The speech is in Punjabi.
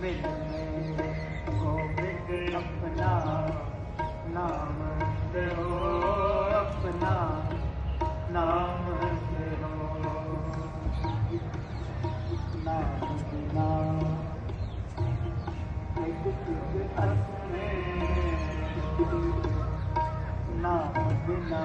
ਮਿਲਨੇ ਗੋਬਿੰਦ ਆਪਣਾ ਨਾਮ ਦਿਓ ਆਪਣਾ ਨਾਮ ਦਿਓ ਨਾਮ ਬਿਨਾ ਇੱਕ ਚੀਜ਼ ਅਸਨੇ ਨਾਮ ਬਿਨਾ